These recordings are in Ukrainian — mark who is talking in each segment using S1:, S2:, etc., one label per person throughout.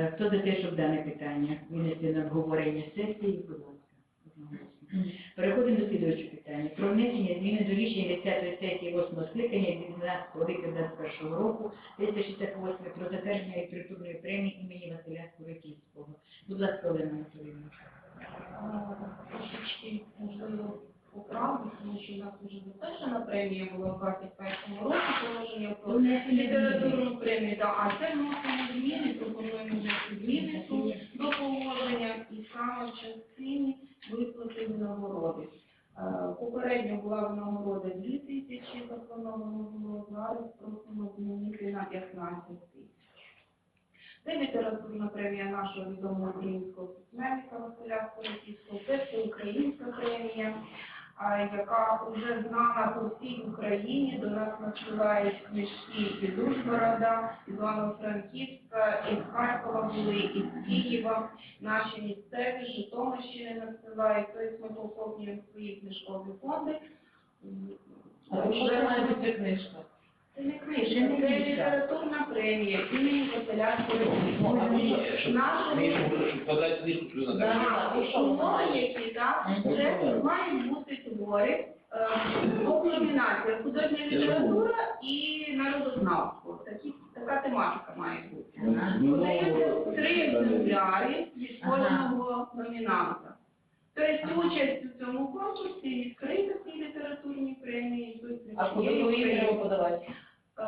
S1: Е, Хто за те, щоб дане питання винести на обговорення сесії, будь ласка. Переходимо до слідуючого питання. Про внесення зміни до рішення 10 сесії 8 скликання від 12 липня 2021 року 368 про затвердження літературної премії імені Василя Кураківського. Будь ласка, Олена Анатолійовна.
S2: Трошечки, тому що в нас вже затверджена премія була в 21-му році, положення про літературну премію, да, а це вносимо зміни, пропонуємо внести зміни до положення і саме в частині виплати винагороди. Е, Попередньо була винагорода 2 тисячі, заплановано було, зараз просимо змінити на 15 тисяч. Це літературна премія нашого відомого українського письменника Василя Скоротівського. Це всеукраїнська премія, яка вже знана по всій Україні. До нас надсилають книжки із Ужгорода, із Івано-Франківська, із Харкова були, із Києва. Наші місцеві, Житомирщини надсилають. Тобто ми поповнюємо свої книжкові фонди.
S3: А що має бути книжка?
S2: Це не книжка, це літературна премія імені Василя
S3: Ну, а
S2: Скоротівського.
S3: ви-
S4: Щоб
S2: Наша
S4: книжку, щоб подати книжку,
S3: воно має?
S2: які,
S4: Ну,
S2: мають бути твори е, по номінаціях художня література і народознавство. Такі, така тематика має бути. Подається три екземпляри від кожного номінанта. Тобто участь у цьому конкурсі відкрита цій літературній премії.
S3: А куди коли треба подавати?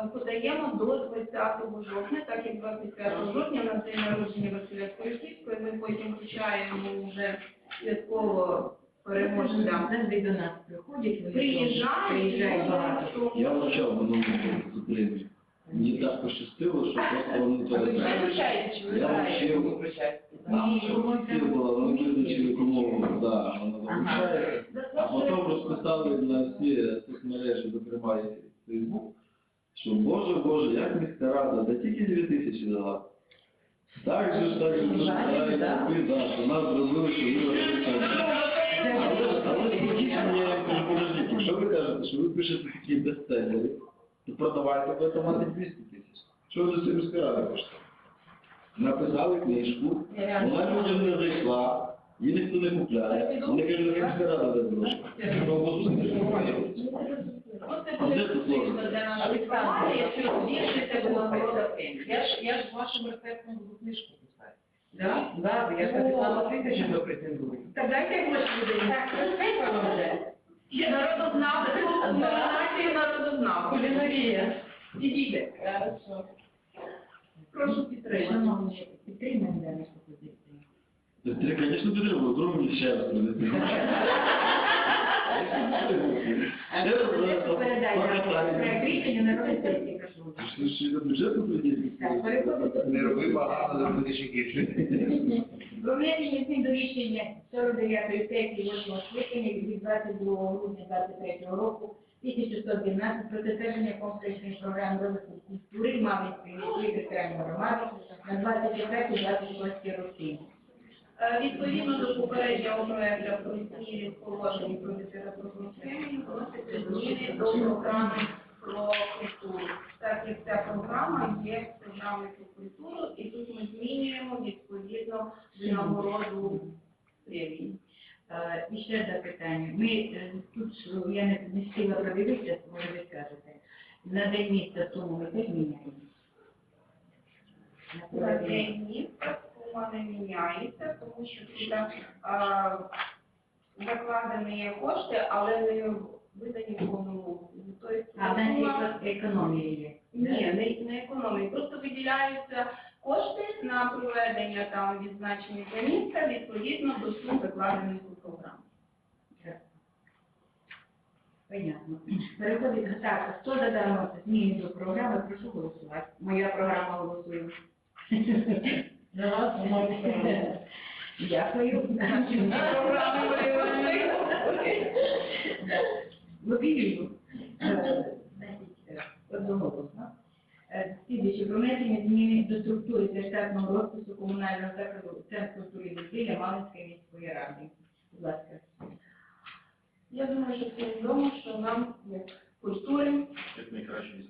S2: Е, Подаємо до 20 жовтня, так як 25 жовтня на день народження Василя Скоротівського, ми потім вручаємо вже святково переможцям.
S1: Завжди до нас приходять, вони
S2: Приїжджають,
S1: приїжджають багато.
S5: Я вивчав в одному зупинці. Мені так пощастило, що просто вони
S3: чи
S5: Я вручив.
S3: Ви вручаєте.
S5: Вони визначили, кому да, вона залучає. А потім розписали на всі соцмережі, зокрема і Фейсбук, що Боже, Боже, як міська рада, да тільки 2 тисячі дала. Так же ж так же
S3: Жаль, да.
S5: да, що нас зробили, що ми розписали. Але, скажіть мені, кажу, подождіть, якщо ви кажете, що ви пишете такі бестселери, то продавайте ви то мати 200 тисяч. Що ви до цього міська рада коштує? Написали книжку, вона людям не зайшла, її ніхто не купляє. Вони кажуть, нехай міська рада дасть гроші.
S2: Оце буде критично для нашої команди, якщо збільшиться винагорода премії.
S3: Я ж, я ж вашим рецептом буду книжку писати.
S1: Да?
S3: Да, я ж написала тисячу, що претендую.
S1: Та дайте гроші людей. Так, це вам вже.
S2: Народознавець, номінації народознавець.
S3: Кулінарія.
S2: Ідіть, прошу підтримати.
S1: Підтримаємо дану пропозицію.
S5: Ти, звісно, підтримав, вдруг мені ще раз прийде.
S4: Не роби багато, гірше.
S1: Про внесення змін до рішення 49-ї сесії 8 скликання від 22 грудня 2023 року 1112 про затвердження комплексної програми розвитку культури Маминської міської територіальної громади на 24-26 роки.
S2: Е, Відповідно до попереднього проекту про зміни в положенні про літературну премію, вносяться зміни до програми про культуру. Так як ця програма є програмою про культуру, і тут ми змінюємо відповідно винагороду премії.
S1: Е, І ще запитання. Ми е, тут я не, встигла продивитися, може ви скажете. На день міста суму ми теж міняємо. На
S2: На день міста сума не міняється, тому що а, закладені кошти, але не видані в повному
S1: А нас
S2: сума-
S1: є економія є.
S2: Ні, не, не економії. Просто виділяються кошти на проведення там відзначення для міста відповідно до сум закладених у програму.
S1: Понятно. Переходить так, хто за зміни до програми, прошу голосувати. Моя програма голосує.
S3: За вас.
S1: Дякую. Лобію. Одноголосно. Е, про внесення зміни до структури та штатного розпису комунального закладу Центру культури і дозвілля Малинської міської ради. Будь ласка.
S2: Я думаю, що всім відомо, що нам, як культури,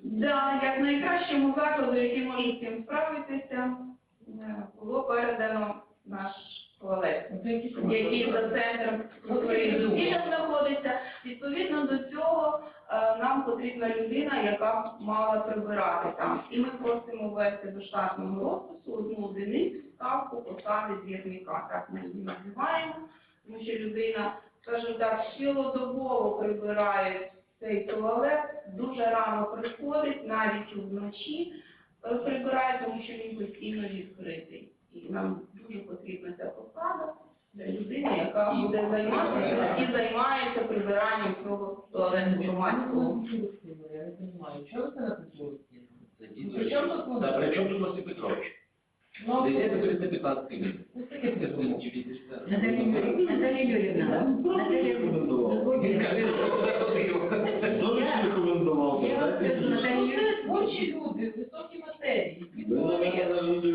S4: Як
S2: як найкращому закладу, який може з цим справитися, Е, було передано наш туалет, який за центром дозвілля знаходиться. Відповідно до цього е, нам потрібна людина, яка мала прибирати там. І ми просимо ввести до штатного розпису одну одиницю ставку посади двірника. Так ми її називаємо, тому що людина, скажімо так, цілодобово прибирає цей туалет, дуже рано приходить, навіть вночі прибирає, тому що він постійно відкритий. І нам дуже потрібна ця посада для людини, яка буде займатися і займається прибиранням цього туалету громадського.
S3: Я не розумію, чого це написано?
S4: Це дійсно. Та при чому тут Василь Петрович?
S3: Ну,
S4: Це
S3: було.
S4: було чи п'ятдесят?
S1: Наталія Юріївна, Наталія Юріївна, Наталія
S5: Рекомендував.
S4: Він каже, що це потрібно.
S5: Ж рекомендував?
S1: Наталія
S3: Ну, люди, високі матерії,
S5: Ви.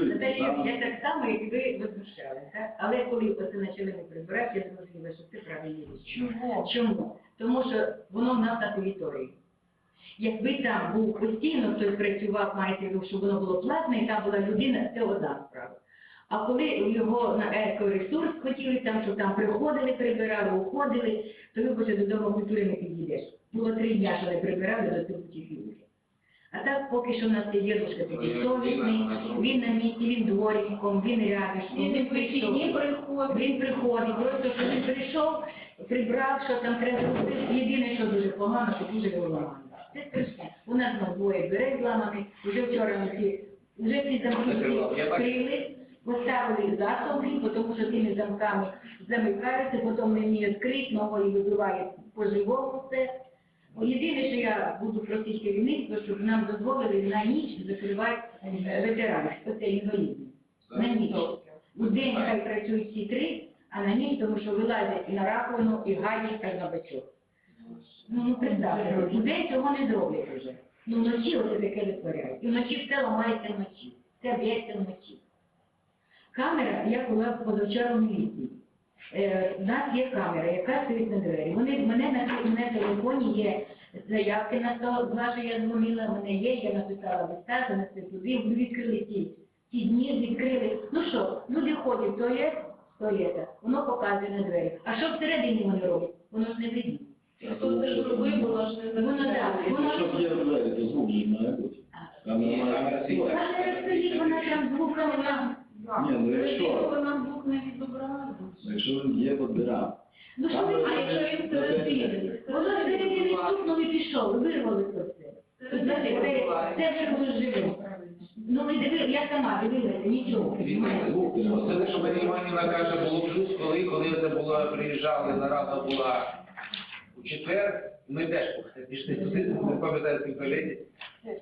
S1: Наталія, я так само, як ви возмущалися, але коли оце почали ми прибирати, я зрозуміла, що це правильні річ.
S3: Чого?
S1: Чому? Тому що воно в нас на території. Якби там був постійно хтось працював, маєте щоб воно було платне, і там була людина, це одна справа. А коли його на екоресурс хотіли там, щоб там приходили, прибирали, уходили, то вибачте, до Дому культури не підійдеш. Було три дня, що не прибирали до ті люди. А так поки що в нас є дідушка такий совісний, він на місці, він дворником, він рядишком,
S2: Він
S1: прийшов.
S2: приходить.
S1: Він приходить, просто що він прийшов, прибрав, що там треба робити. Єдине, що дуже погано, що дуже ламано. Це страшне. У нас на двоє дверей зламаних, вже вчора ми всі, вже ці замки всі відкрили, поставили засовки, тому що тими замками замикаються, потім не вміє відкрити, ногою вибиває по-живому все. Єдине, що я буду просити керівництво, щоб нам дозволили на ніч закривати е, ветеранів, оце інвалідні. На ніч. У день хай працюють всі три, а на ніч, тому що вилазять і на раковину, і гають, і на бачок. Ну, ну представте, у день цього не зроблять вже. Ну, вночі оце таке витворяють. І вночі все ламається вночі. Все б'ється вночі. Камера, я була позавчора в міліції. Е, у нас є камера, яка стоїть на двері. Вони, в мене на, в телефоні є заявки на то, з я дзвонила, в мене є, я написала листа, занесли туди, відкрили ті, ті дні, відкрили. Ну що, люди ходять, то є, то є, так. воно показує на двері. А що всередині вони роблять? Воно ж не видно.
S2: Це воно ж не
S1: Воно так, воно
S5: Щоб є двері, то звук же має бути.
S4: Камера.
S1: Стоїть, вона там звуком, вона...
S5: Ні, ну якщо, Якщо
S2: Вона звук не відображає.
S5: якщо він є, подбирав.
S1: Ну що ви
S2: А якщо він всередині?
S1: Воно всередині стукнув і пішов, вирвали це все. Це, це, це вже було живе. Ну ви дивилися, я сама дивилася, нічого.
S4: Дивіться, звук. Оце те, що Марія Іванівна каже, було плюс, коли, коли це була, приїжджали, нарада була у четвер, ми теж пішли туди, не пам'ятаю цих коледі.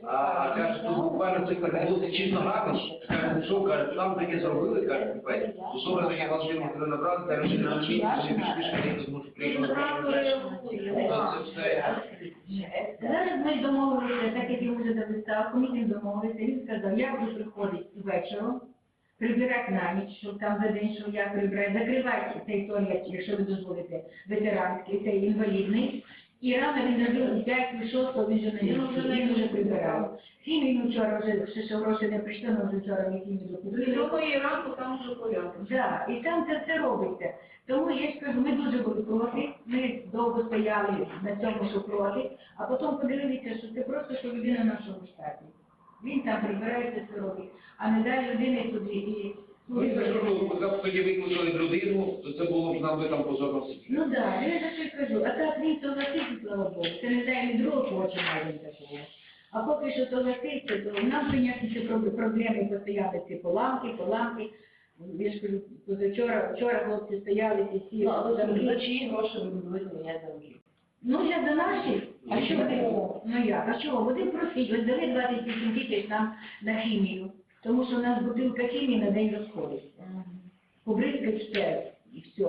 S4: А каже, тут буквально цих так було чесно гарно. Каже, що, каже, там таке зробили, каже, купець. Особливо таке Володимир коли набрали, каже, що на місці, що більш більше, тому що приїхали. Це все.
S1: Зараз ми домовилися, так як він вже записав, комітет домовився, він сказав, я буду приходити вечором, прибирати на ніч, щоб там за день, що я прибираю, закривати цей туалет, якщо ви дозволите, ветеранський, цей інвалідний. І рано він зробив 5 6 він вже на місці, він вже прибирав. Сім він вчора вже, ще що гроші не прийшли, але вчора ми сім
S2: До
S1: докупили.
S2: другої ранку там вже порядок.
S1: Да, і там це все робиться. Тому я ж кажу, ми дуже були проти, ми довго стояли на цьому, що проти, а потім подивилися, що це просто що людина нашого штаті. Він там прибирається, все робить, а не дай людини туди і...
S4: Ну, і за що тоді викликали людину, то це було б нам би там позорно всі.
S1: Ну да, я за що й кажу, а так він то согласився, слава Богу, це не дай ні другого хоче навіть такого. А поки що то согласився, то нам, звісно, ці проб- проблеми постійно, ці поламки, поламки. Я ж кажу, позавчора, вчора хлопці стояли, ці всі
S3: Ну, а ви за гроші ви будете міняти замки?
S1: Ну, я до наші. А що ти? Ну як? А чого? Вони просить, ось дали 28 тисяч нам на хімію. Тому що у нас бутилка хімії на день розходиться. Побризкать 5 і все.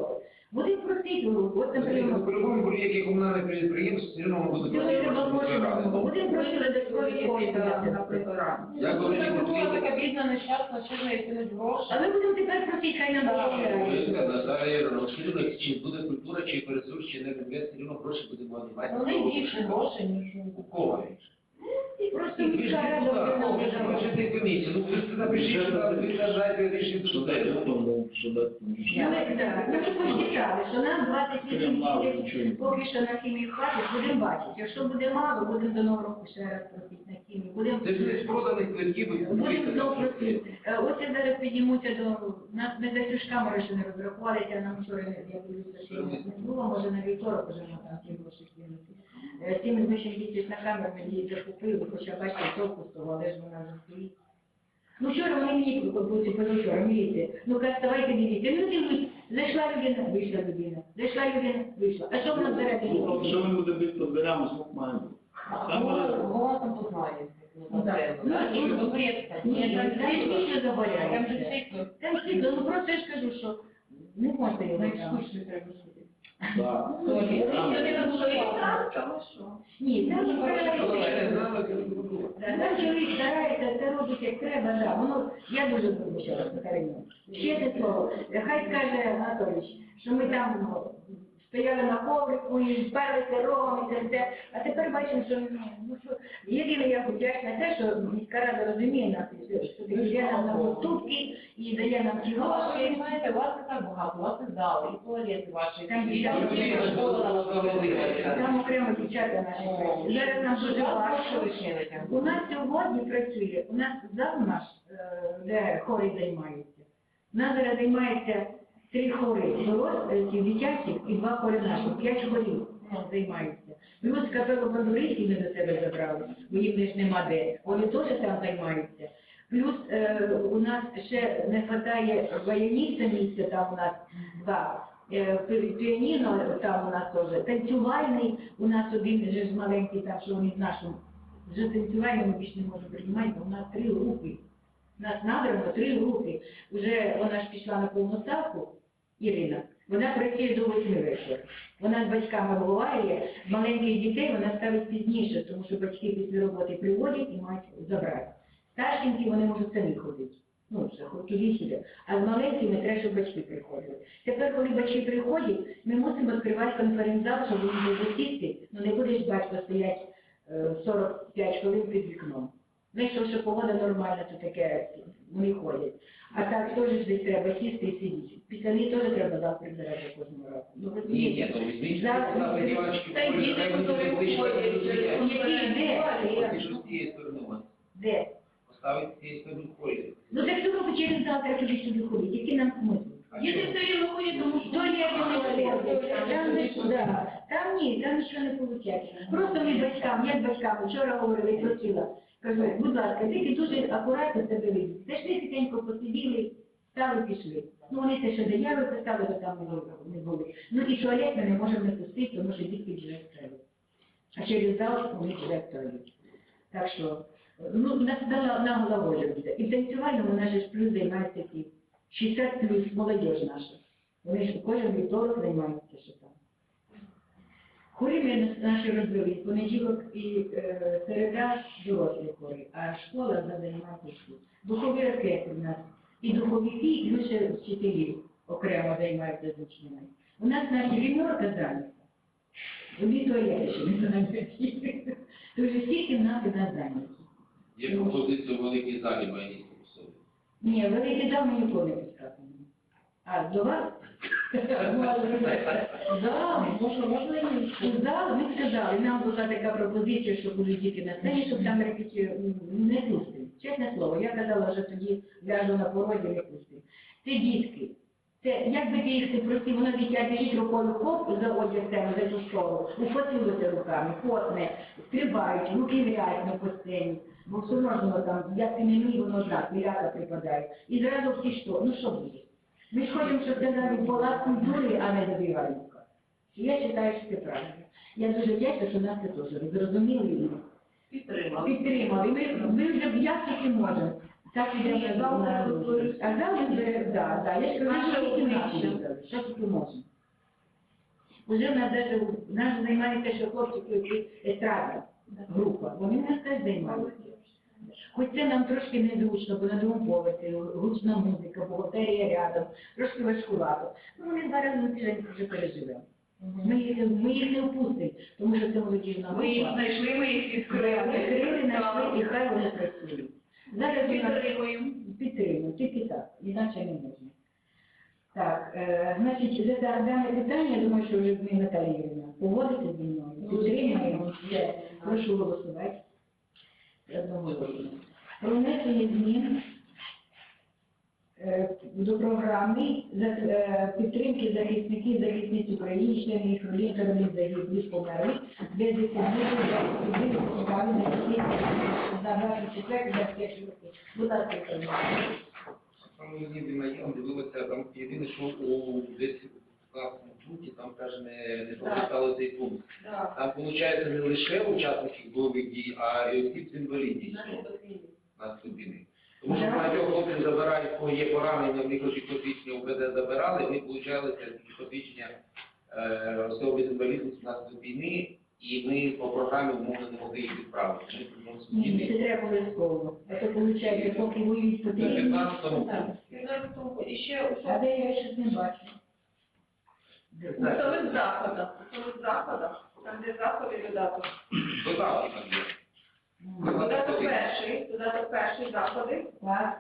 S1: Вони просить, от, наприклад,
S4: По-любому будь-які комунальні підприємства, все одно
S1: Цього треба гроші.
S4: платити.
S1: Вони просили додаткові кошти.
S2: на прибирання.
S4: Як говорить,
S3: Це була
S4: потрібно-
S3: така бідна нещасна, що не тянуть гроші.
S1: А ми будемо тепер просити, хай нам допомагають.
S4: Наталія Ігорівна, чи чи буде культура, чи ресурс, чи не інвест, все одно гроші будемо мати.
S3: Вони більше грошей, ніж
S4: У кого?
S1: Просто міська рада вже
S4: ви комісію, ну ви ж напишіть, що рішення суду.
S1: Ну, ми, посчитали, що нам 28 тисяч поки що на хімію хватить, будемо бачити. Якщо буде мало, будемо до нового року ще раз просити на хімію. Будемо
S4: Це ж з проданих квитків ви
S1: Будемо знову просити. Е, Ось я зараз піднімуся до нас. Ми за цю ж камеру ще не розрахувалися, нам вчора не я дивлюся, що не було, може на вівторок вже ми там ті гроші кинути. Е, Ці ми ще їздять ми її закупили, хоча бачите, толку з того, але ж вона вже стоїть. Ну вчора вони мені позавчора, міліція. Ну ка вставайте, дивіться. Ну дивлюсь, зайшла людина, вийшла людина. Зайшла людина, вийшла. А що в нас зараз
S5: Ну, Якщо ми будемо бити під дверями, звук має бути. Камера,
S3: Голосом познає.
S1: Ну, і Ні, там
S3: же світло,
S1: ну просто я ж кажу, що не можна його
S3: екскурсію треба.
S5: Так.
S1: Ні? Ні, там чоловік старається, це робить як треба, да. Воно, я дуже раз Катерину. Ще це слово. Хай скаже Анатолійович, що ми там ну, стояли на коврику і вперлися рогом і це все. А тепер бачимо, що ну, ну що єдине я вдячна те, що міська рада розуміє нас, що йде нам на поступки і дає нам ті
S3: ви
S1: гроші.
S3: знаєте, у вас не так багато, у вас і зали, і туалети ваші,
S1: Там
S3: і
S1: дівчата
S3: там школа на вас проводилася.
S1: Там окремо дівчата наші працюють. Зараз нам дуже важко. У нас сьогодні працює, у нас зал наш, е, де хори займаються. У нас зараз займається три хори, дорослі, дитячі і два хори наші, п'ять хорів займаються. Плюс капелу бандуристів ми до себе забрали, бо їм ж нема де. Вони теж там займаються. Плюс е, у нас ще не вистачає баяніста місця, там у нас два. Е, піаніно там у нас теж, танцювальний, у нас один же ж маленький, там, що вони з нашим, вже танцювальний ми більше не можемо приймати, бо у нас три групи. Нас набрано три групи. Вже вона ж пішла на повну ставку, Ірина. Вона працює до восьми вечора. Вона з батьками буває, маленьких дітей вона ставить пізніше, тому що батьки після роботи приводять і мають забрати. Старшенькі вони можуть самі ходити. Ну, це хоч туди-сюди. А з маленькими треба, щоб батьки приходили. Тепер, коли батьки приходять, ми мусимо відкривати конференц-зал, щоб був засісти, ну не будеш батько стоять е, 45 хвилин під вікном. Ну, якщо що погода нормальна, то таке вони ходять. А так теж ж десь треба сісти і сидіти. Після них теж треба зал прибирати кожного разу. Ну, ви
S4: Ні, ні, то візьміть,
S1: Зараз-
S4: на дівчатки,
S2: Та й діти, які
S4: до.
S1: Які де?
S4: От і що з цієї сторони у вас?
S1: Де?
S4: Поставити з цієї сторони ходять.
S1: Ну так одно через зал треба туди сюди ходити. Який нам смисл?
S4: А
S2: все рівно ходять, тому що
S1: є там не да. Там ні, там нічого не виходить. Просто ми батькам, я з батьками вчора говорила і просила. Кажу, будь ласка, тільки дуже акуратно себе ведіть. Зайшли тихенько посиділи, стали, пішли. Ну вони те, що заяви писали, то там не були. Ну і туалет ми не можемо не пустити, тому що дітки вже стрелять. А через зал вони вже стрелять. Так що, ну, нас дала на головою буде. І в танцювальному у нас же ж плюс займаються ті 60 плюс молодіж наша. Вони ж кожен вівторок займаються що там. Хорі ми наші розвели, понеділок і е, середа дорослі хорі, а школа займається всі. Духові оркестри у нас і духовики, і ще вчителі окремо займаються з учнями. У нас наші гримерка зайнята. Одні туалети ще не зайняті. Тож всі кімнати нас зайняті.
S4: Є пропозиція у великій залі у собі.
S1: Ні, великий дам мені ніколи не. А, до вас? Да,
S3: Можна, можна і
S1: сказали, ми сказали, нам була така пропозиція, що будуть діти на сцені, щоб там репетицію не пустимо. Чесне слово, я казала, що тоді ляжу на породі, не пустимо. Це дітки. Це, як би ти їх не просив, воно дитя біжить рукою хоп, за одяг тебе, за ту сторону, уфотилося руками, потне, стрибають, руки грязні по сцені. Бо все одно там, як ти не мій, воно так, ляка припадає. І зразу всі що? Ну що буде? Ми хочемо, щоб це навіть була культури, а не добивальська. Я вважаю, що це правильно. Я дуже вдячна, що нас це теж зрозуміли і
S3: підтримали.
S1: підтримали. Ми, ми вже як тільки можемо. Так іде на зал, а ми бере, да, да, я ж кажу, що тільки наші що тільки можемо. Уже в нас даже, нас займається, що хлопчики, естрадна група, вони нас теж займаються. Хоч це нам трошки незручно, бо на другому поверсі, гучна музика, бухгалтерія рядом, трошки важкувато. Ну, вони зараз ми вже вже переживемо. Ми їх, ми їх не впустимо, тому що це молодіжна
S2: Ми їх знайшли, ми їх відкрили.
S1: Відкрили, знайшли, і хай вони працюють. Зараз
S2: Підтримуємо.
S1: підтримуємо, тільки так, іначе не можна. Так, е, значить, за дане питання, я думаю, що вже ми Наталія Юрійовна погодите зі мною, підтримаємо, прошу голосувати. Про внесення змін е, до програми за- е, підтримки захисників, захисниць України, членів їх родин загиблих померлих, без десятиліття за програми на всі за 24 25 років. Будь ласка.
S4: Там мені Димаєм там єдине, що у десь в там каже, не, не прописали цей пункт. Там, виходить, не лише учасників бойових дій, а й осіб з інвалідністю на війни. Тому що багатьох хлопців забирають, кого є поранення, в них хоч і УБД забирали, в них получалися посвідчення е, особи з інвалідністю внаслідок війни, і ми по програмі умовно не могли їх відправити.
S1: Ні, це треба обов'язково. А то виходить, поки воюють
S4: На
S1: потрібні.
S4: 15-му
S2: І ще
S1: А де я щось не бачу?
S2: У самих заходах, у самих заходах, там де заходи додаток.
S4: Додатки там є.
S2: Додаток перший, додаток перший заходи.
S1: Так.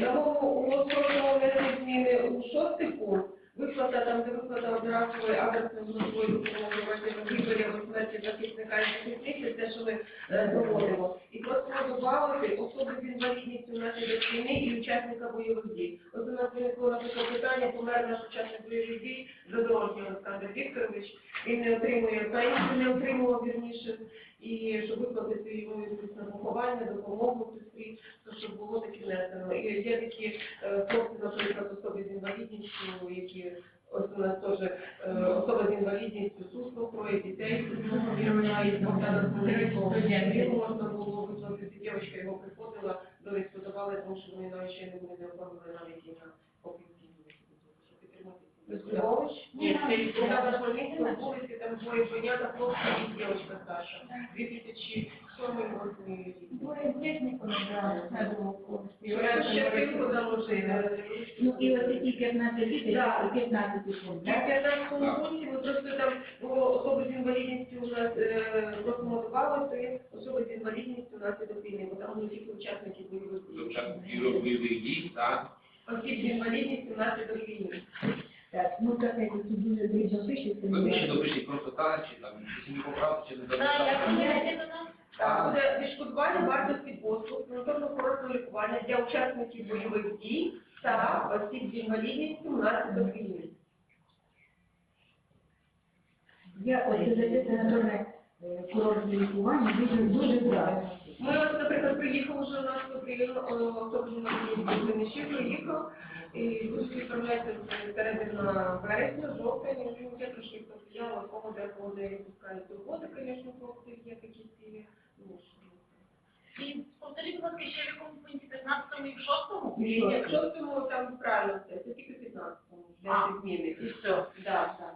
S2: Тому у кожного внесли зміни у шостий пункт. Виплата там, де виплата одразової адресної грошової допомоги в виборі смерті захисника і захисниці, це що ми е, проводимо. І просимо додати особи з інвалідністю внаслідок війни і учасника бойових дій. От у нас виникло наприклад питання, помер наш учасник бойових дій, Задорожній Олександр Вікторович, він не отримує пенсію, не отримував вірніше, і щоб виплатити йому на поховання, допомогу сестрі, то щоб було таке внесено. І є такі е, хлопці, наприклад, особи з інвалідністю, які ось у нас теж е, особа з інвалідністю сусно троє дітей, і Богдана Смолинського, він можна було виплатити, дівчинка його приходила, довідку давали, тому що вони навіть ще не були не оформили навіть на підтримати. Безкрович? Ні, це Богдана Смолинського, вулиці, там двоє понятно, хлопці і дівчинка Саша. 2007 рік.
S1: Двоє техніку набрали.
S2: І вона ще пилку заложили.
S1: Ну і ось ці 15 тисяч,
S2: Так.
S1: 15 тисяч,
S2: На
S1: так?
S2: 15 пункті ми просто там було особи з інвалідністю у нас е, просимо додати особи з інвалідністю внаслідок війни, бо там були тільки учасники бойових дій.
S4: Учасників бойових дій, так.
S2: Осіб з інвалідністю внаслідок війни.
S1: Так, ну так, як тут дуже дрібно пишеться.
S4: Ви більше допишіть просто так, чи там, чи не поправити, чи не записати.
S2: Так, буде відшкодування вартості послуг, санаторно-курортного лікування для учасників бойових дій та осіб з інвалідністю внаслідок війни.
S1: Я ось за це санаторне е, курортне лікування дуже дуже правильно.
S2: Ми ось, наприклад, приїхав уже у нас потрібно, особливо Винничі приїхав, і будуть відправляти середина вересня, жовтня, і вже трошки постояло, кому де ходи і пускають роботи, звісно, хлопці є такі цілі. Ну.
S6: І повторіть, будь ласка, ще в якому пункті 15 і в 6
S2: І якщо в цьому там правильно все, це тільки 15-му,
S6: А.
S2: для зміни.
S6: І все.
S2: Да, так.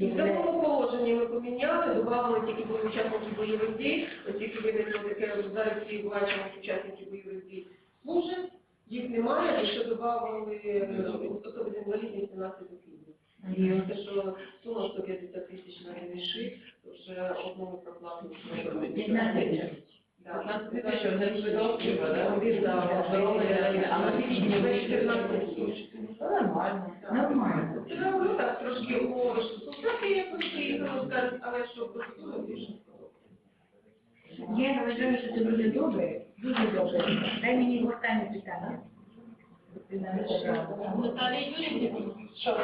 S2: І в такому положенні ми поміняли, додали тільки були учасники бойових дій, ось тільки виникло таке, зараз всі бачимо, учасники бойових дій служать, їх немає, і ще додали е, особи з інвалідністю наслідок війни. І те, що сума 150 тисяч на то вже одному проплату.
S1: 15 тисяч.
S2: Да, 15 тисяч, а на 14 тисяч.
S6: Нормально.
S1: Нормально.
S2: Це говорю так трошки у суспільстві, як вони приїхали, скажуть, але що процедура більше.
S1: Я вважаю, що це дуже добре, дуже добре. Дай мені останнє питання.
S6: Наталія Юрійовна, що?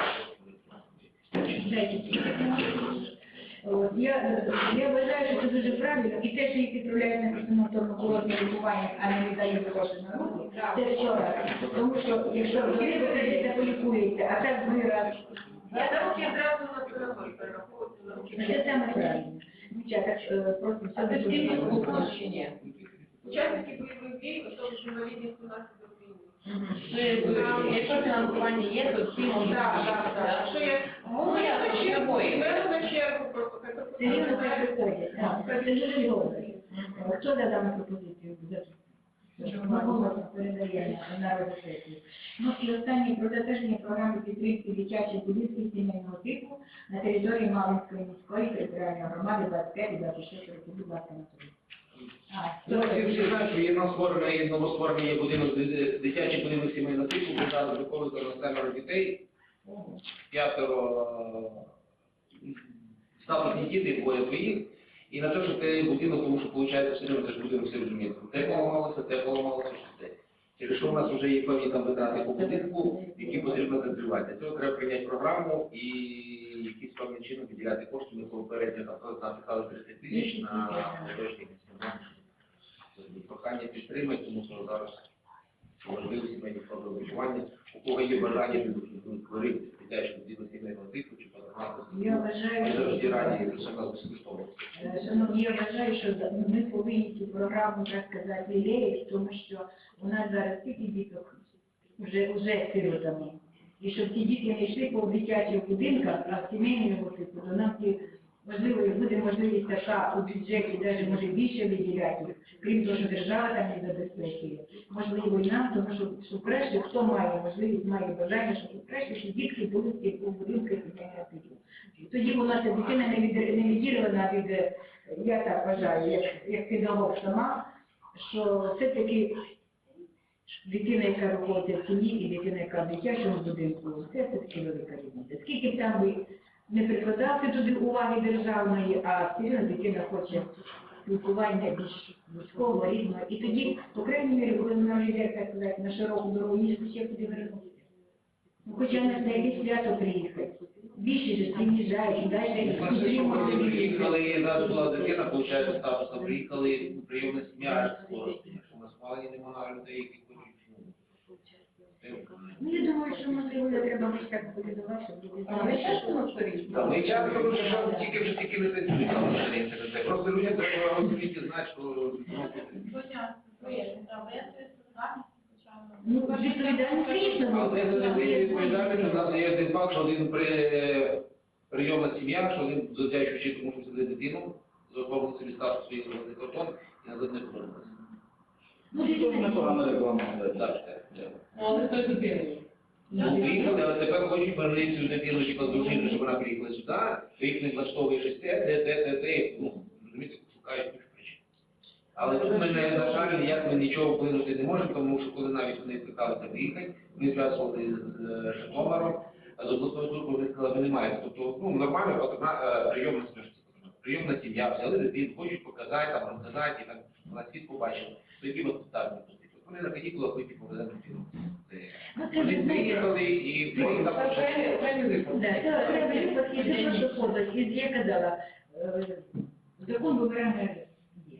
S1: От, Я, я вважаю, що це дуже правильно, і те, що їх відправляють на санаторно курортне лікування, а не віддають гроші на руки, це вчора. Тому що якщо ви будете полікуєте, а так ви раз,
S2: Я на руки одразу на санаторій перераховувати на руки.
S1: це саме правильно. Дівчата, е, просто все
S6: А це
S1: дуже
S6: скільки
S1: добре.
S6: було чи ні?
S2: Учасники бойових дій, особи з інвалідністю наслідок війни.
S6: Ну, Якщо фінансування є, то всі можуть.
S2: Так, так, так. Якщо є мова, я чергу, і на чергу просто.
S1: Рівно так виходить. Так, Це дуже добре. Е, Хто за дану пропозицію? Ну і останнє про затвердження програми підтримки дитячих будинків сімейного типу на території Малинської міської територіальної громади 25-26 років. Будь ласка, Анатолій. А,
S4: Ну, всі знають, що є новостворений, новостворений будинок, дитячий будинок сімейного типу, де зараз виховується на семеро дітей, п'ятеро е, статусні діти, двоє своїх. І на те, що цей будинок, тому що виходить, все одно це ж будинок всі розуміють. Те поламалося, те поламалося, що це. Через що у нас вже є певні там витрати по будинку, які потрібно закривати. Для цього треба прийняти програму і якийсь певним чином виділяти кошти. Ми попередньо там написали 30 тисяч на художній Прохання підтримати, тому що зараз можливо сімейні форми. У кого є бажання створити дитячу будинок сімейного типу чи патронату,
S1: Я
S4: ми
S1: вважаю,
S4: завжди
S1: що
S4: раді і це нас безкоштовно.
S1: Е, Шановні, я вважаю, що за- ми повинні цю програму, так сказати, леять, тому що у нас зараз тільки діток вже, вже сиротами. І щоб ці діти не йшли по дитячих будинках, а в сімейному типу, то нам ці, можливо, буде можливість така у бюджеті, навіть може більше виділяти, крім того, що держава там не забезпечує. Можливо, і нам, тому що, що краще, хто має можливість, має бажання, щоб краще, щоб дітки були в будинках типу. Тоді була ця дитина не від- не від, е, я так вважаю, як, як педагог сама, що все-таки дитина, яка виховується в сім'ї, і дитина, яка в дитячому будинку, це все-таки велика різниця. Скільки там би не прикладався туди уваги державної, а все одно дитина хоче спілкування більш близького, рідного. І тоді, по крайній мірі, коли вона йде, так сказати, на широку дорогу, ніж ще куди вернутися. Ну, хоча на якесь свято приїхати. Більше ж приїжджають, далі
S4: Ми приїхали, і нас була дитина, виходить, статусно, приїхали у прийомна сім'я, скоро, що у нас мало немає людей, які. Ну,
S1: Ну, я думаю, що можливо не треба лише так повідомляти, щоб люди
S2: часто на сторінці?
S4: Та ми часто дуже що тільки вже тільки не працюють ринку. Це Просто людям треба розуміти, знати, що ну.
S1: Ну, відповідальність звісно,
S4: Але це не відповідальність, у нас є один факт, що один при прийомна сім'я, що один дитячу вчити може сюди дитину, заповнити собі статус своїх зелений кордон і назад не повернутися.
S1: Ну, дивіться,
S5: непогана реклама.
S4: Так, так.
S3: Ну, але хтось дитиною.
S4: Ну, приїхали, але тепер хочуть повернути цю дитину, типа, з дружиною, щоб вона приїхала сюди, то їх не влаштовує щось те, те, те, те, те, ну, розумієте, шукають кучу причин. Але тут ми, не, на жаль, ніяк ми нічого вплинути не можемо, тому що коли навіть вони питалися приїхати, ми зв'язували з е, Житомиром, а з обласною службою вони сказали, ви не маєте. Тобто, ну, нормально, е, прийомна прийомна сім'я, взяли дитину, хочуть показати, там, розказати, і так, вона світ побачила, то які от питання. Вони на канікулах вийти повезли
S1: ну,
S4: приїхали і
S1: я казала, е, закон вибирає є.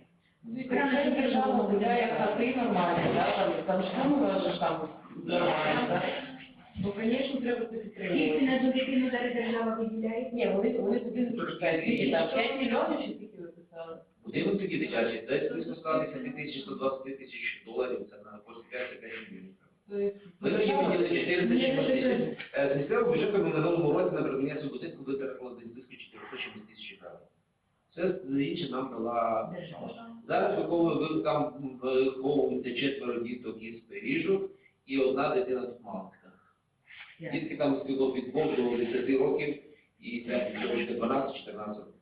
S3: Держава виділяє хати нормальні, да, там, школа ж там нормально, да, звісно, треба це
S1: Скільки на цю дитину зараз держава виділяє?
S3: Ні, вони, туди не пускають, там, 5 мільйонів чи скільки ви писали?
S4: Будинок тоді дитячий, десь близько 110 тисяч, 120 тисяч доларів, це на кожні 5 5 мільйонів. Ми тоді виділи 4 тисячі. З місцевого бюджету в минулому році на придбання цього будинку витратили десь близько 460 тисяч гривень. Це інше нам дала
S1: Держава.
S4: Зараз виховує там виховується четверо діток із Парижу і одна дитина з Малинська. Дітки там з від 2 до 10 років і це дівчинка 12-14 років.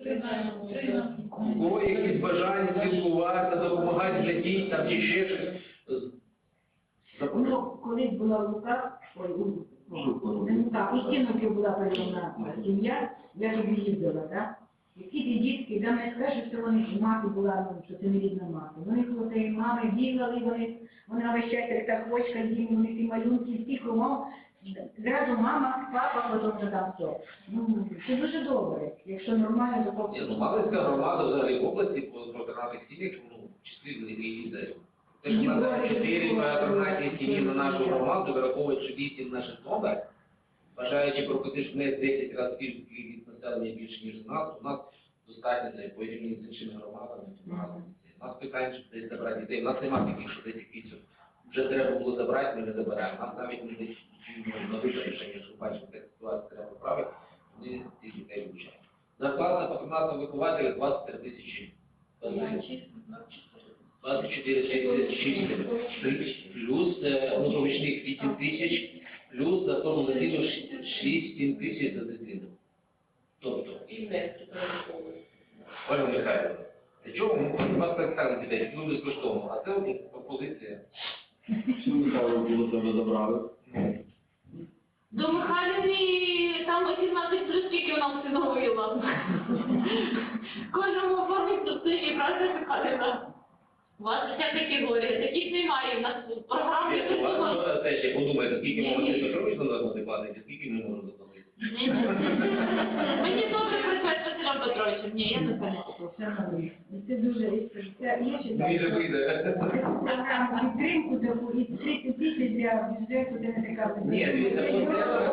S6: 13.
S4: У кого якісь бажання спілкуватися, допомагати для дітей там чи ще щось.
S1: Ну, колись була в ой, ну, так, у Стінки була прийомна сім'я, я туди їздила, так? І всі ті дітки, там не скажуть, що вони ж мати була, ну, що це не рідна мати. Вони коло цієї мами бігали, вони, вона весь час як та квочка їм, вони ці малюнки, всі кругом. Зразу мама, папа, потім все. Ну, це дуже добре, якщо нормально,
S4: Ні, ну, Малинська громада взагалі в області по патронатних сім'ях, ну, числі великий їздить. Те, що у нас зараз чотири патронатні сім'ї на нашу громаду, що вісім наших номер, бажаючи прокати ж не 10 разів кількість населення більше, ніж у нас, у нас достатньо це порівняно з іншими громадами. У нас питання, що десь забрати дітей. У нас немає таких, що десь якісь вже треба було забрати, ми не забираємо. Нас навіть не десь на вище рішення, що бачимо, як ситуація треба поправити, ми цих дітей вивчаємо. Зарплата патронатного вихователя 23 тисячі 24 36 плюс е, ну, помічник 8 тисяч, плюс за кожну дитину 6-7 тисяч за дитину. Тобто. Ольга Михайловна, для чого ми вас так ставимо дітей? Ну, безкоштовно, а це пропозиція.
S5: Що Михайло було тебе забрали?
S6: До Михайлівни там 18 плюс тільки вона встановила. Кожному оформить субсидії, правда, Михайлівна? У вас такі горі, таких немає в нас
S4: як ви думаєте, скільки Василь Петрович на буде скільки ми можемо заплатити?
S6: Мені добре працювати з Василем Петровичем. Ні, я не знаю.
S1: Це дуже це
S4: вийде.
S1: програму підтримку таку і 30 тисяч для бюджету, де не така
S4: Ні, дивіться,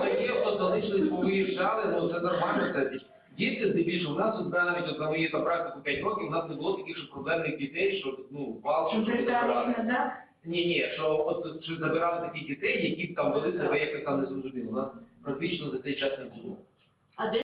S4: це є, хто залишились, повиїжджали, ну це нормально, це діти здебільшого, у нас тут навіть от за мої та практику 5 років, у нас не було таких що проблемних дітей, що ну, бал,
S1: Щоб
S4: що щось
S1: придали
S4: забирали.
S1: назад.
S4: Ні, ні, що от що забирали таких дітей, які б там вели себе якось там незрозуміло. У нас практично за цей час не було.
S6: А де